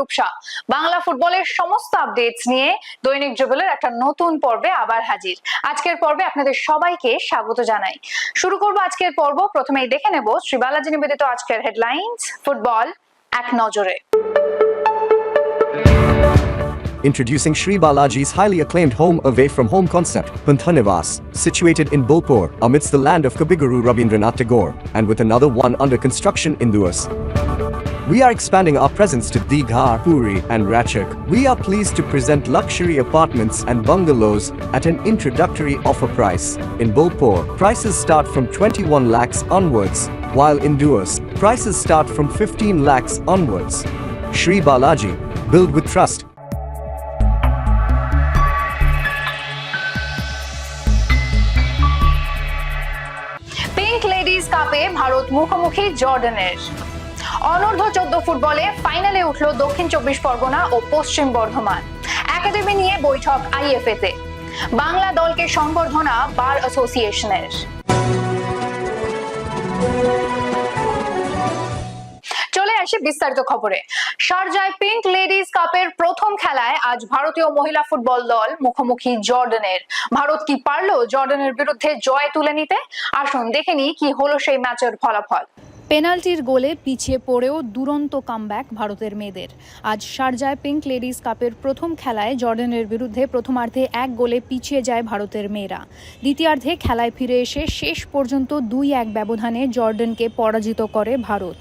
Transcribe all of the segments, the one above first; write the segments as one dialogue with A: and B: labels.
A: বর্ষা বাংলা ফুটবলের সমস্ত আপডেটস নিয়ে দৈনিক যুগলের একটা নতুন পর্বে আবার হাজির আজকের পর্বে আপনাদের সবাইকে স্বাগত জানাই শুরু করব আজকের পর্ব প্রথমেই দেখে নেব শ্রী বালাজি নিবেদিত আজকের হেডলাইন্স ফুটবল এক নজরে
B: Introducing Sri Balaji's highly acclaimed home away from home concept, Panthanivas, situated in Bolpur amidst the land of Kabiguru Rabindranath Tagore, and with another one under construction in Duas. We are expanding our presence to Dighar, Puri, and Ratchak. We are pleased to present luxury apartments and bungalows at an introductory offer price. In Bolpur, prices start from 21 lakhs onwards, while in Duas, prices start from 15 lakhs onwards. Sri Balaji, build with trust.
A: Pink ladies কাপে ভারত মুখোমুখি জর্ডানের অনূর্ধ্ব চোদ্দ ফুটবলে ফাইনালে উঠল দক্ষিণ চব্বিশ পরগনা ও পশ্চিম বর্ধমান। একাডেমি নিয়ে বৈঠক আইএফএ তে বাংলা দলকে সংবর্ধনা বার অ্যাসোসিয়েশনের। চলে আসি বিস্তারিত খবরে। শারজায় পিঙ্ক লেডিজ কাপের প্রথম খেলায় আজ ভারতীয় মহিলা ফুটবল দল মুখোমুখি জর্ডানের। ভারত কি পারল জর্ডানের বিরুদ্ধে জয় তুলে নিতে? আসুন দেখে কি হলো সেই ম্যাচের ফলাফল।
C: পেনাল্টির গোলে পিছিয়ে পড়েও দুরন্ত কামব্যাক ভারতের মেয়েদের। আজ শারজায় পিঙ্ক লেডিস কাপের প্রথম খেলায় জর্ডানের বিরুদ্ধে প্রথমার্ধে এক গোলে পিছিয়ে যায় ভারতের মেয়েরা। দ্বিতীয়ার্ধে খেলায় ফিরে এসে শেষ পর্যন্ত দুই এক ব্যবধানে জর্ডানকে পরাজিত করে ভারত।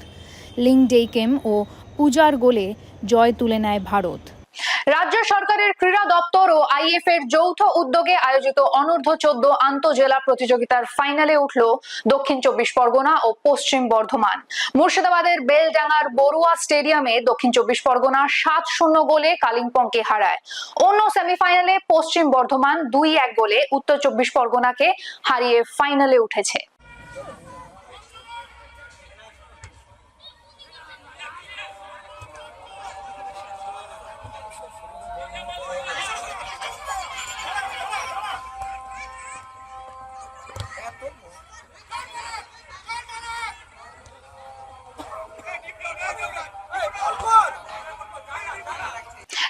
C: লিং ডেইকেম ও পূজার গোলে জয় তুলে নেয় ভারত।
A: রাজ্য সরকারের ক্রীড়া দপ্তর ও আইএফ এর যৌথ উদ্যোগে আয়োজিত অনূর্ধ্ব চোদ্দ আন্তজেলা প্রতিযোগিতার ফাইনালে উঠল দক্ষিণ চব্বিশ পরগনা ও পশ্চিম বর্ধমান। মুর্শিদাবাদের বেলডাঙ্গার বড়ুয়া স্টেডিয়ামে দক্ষিণ চব্বিশ পরগনা সাত শূন্য গোলে কালিম্পংকে হারায়। অন্য সেমিফাইনালে পশ্চিম বর্ধমান দুই এক গোলে উত্তর চব্বিশ পরগনাকে হারিয়ে ফাইনালে উঠেছে।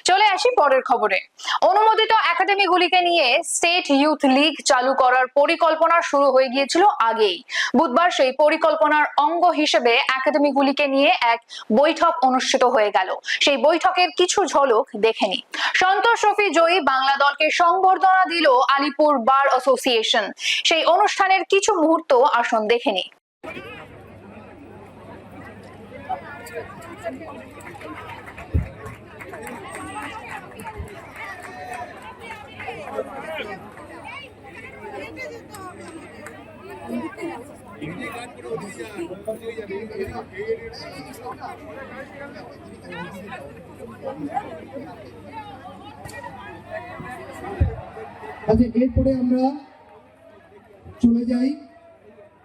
A: চলে আসি পরের খবরে। অনুমোদিত একাডেমিগুলিকে নিয়ে স্টেট ইউথ লীগ চালু করার পরিকল্পনা শুরু হয়ে গিয়েছিল আগেই। বুধবার সেই পরিকল্পনার অঙ্গ হিসেবে একাডেমিগুলিকে নিয়ে এক বৈঠক অনুষ্ঠিত হয়ে গেল। সেই বৈঠকের কিছু ঝলক দেখেনি। সন্তোষ রফি জয়ী বাংলা দলকে সংবর্ধনা দিল আলিপুর বার অ্যাসোসিয়েশন সেই অনুষ্ঠানের কিছু মুহূর্ত আসুন দেখে নি
D: আচ্ছা এরপরে আমরা চলে যাই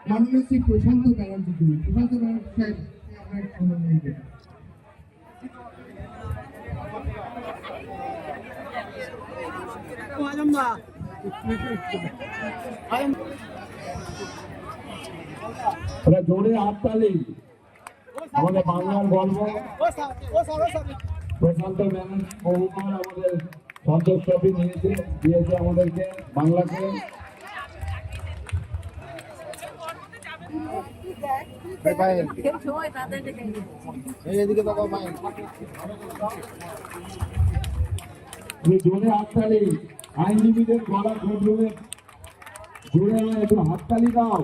D: মাননীয় শ্রী প্রশান্ত ব্যানার্জি প্রশান্ত ব্যানার্জি
E: জোরে হাততালি। আমাদের বাংলার গর্ব প্রশান্ত বহুবার আমাদের সন্তোষ ট্রফি নিয়েছে দিয়েছে আমাদেরকে বাংলাকে। জোরে হাততালি আইনজীবীদের একটু হাততালি দাও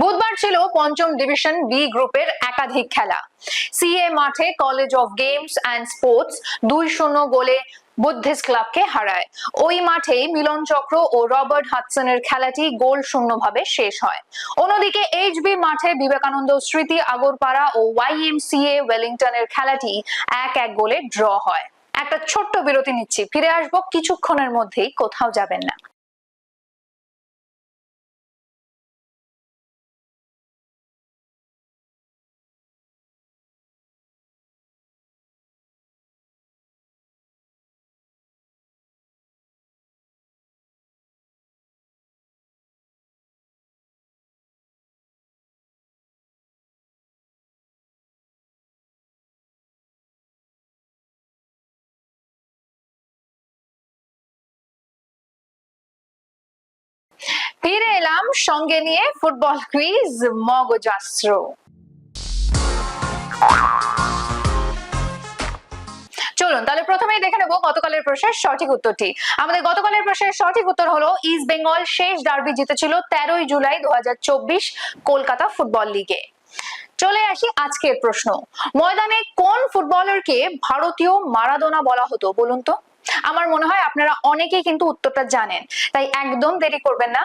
A: বুধবার ছিল পঞ্চম ডিভিশন বি গ্রুপের একাধিক খেলা। সিএ মাঠে college of games and sports দুই শূন্য গোলে বুদ্ধিস্ট ক্লাবকে হারায়। ওই মাঠেই মিলন চক্র ও রবার্ট হাডসনের খেলাটি গোল শূন্যভাবে শেষ হয়। অন্যদিকে এইচবি মাঠে বিবেকানন্দ স্মৃতি আগরপাড়া ও ওয়াইএমসিএ ওয়েলিংটনের খেলাটি এক এক গোলে ড্র হয়। একটা ছোট্ট বিরতি নিচ্ছি। ফিরে আসব কিছুক্ষণের মধ্যেই কোথাও যাবেন না। ফিরে এলাম সঙ্গে নিয়ে ফুটবল কুইজ মগজাস্ত্র। চলুন, তাহলে প্রথমেই দেখে নেব গতকালের প্রশ্নের সঠিক উত্তরটি। আমাদের গতকালের প্রশ্নের সঠিক উত্তর হলো, ইস্ট বেঙ্গল শেষ ডার্বি জিতেছিল তেরোই জুলাই দু হাজার চব্বিশ কলকাতা ফুটবল লিগে। চলে আসি আজকের প্রশ্ন। ময়দানে কোন ফুটবলারকে ভারতীয় মারাদোনা বলা হতো, বলুন তো? আমার মনে হয় আপনারা অনেকেই কিন্তু উত্তরটা জানেন, তাই একদম দেরি করবেন না।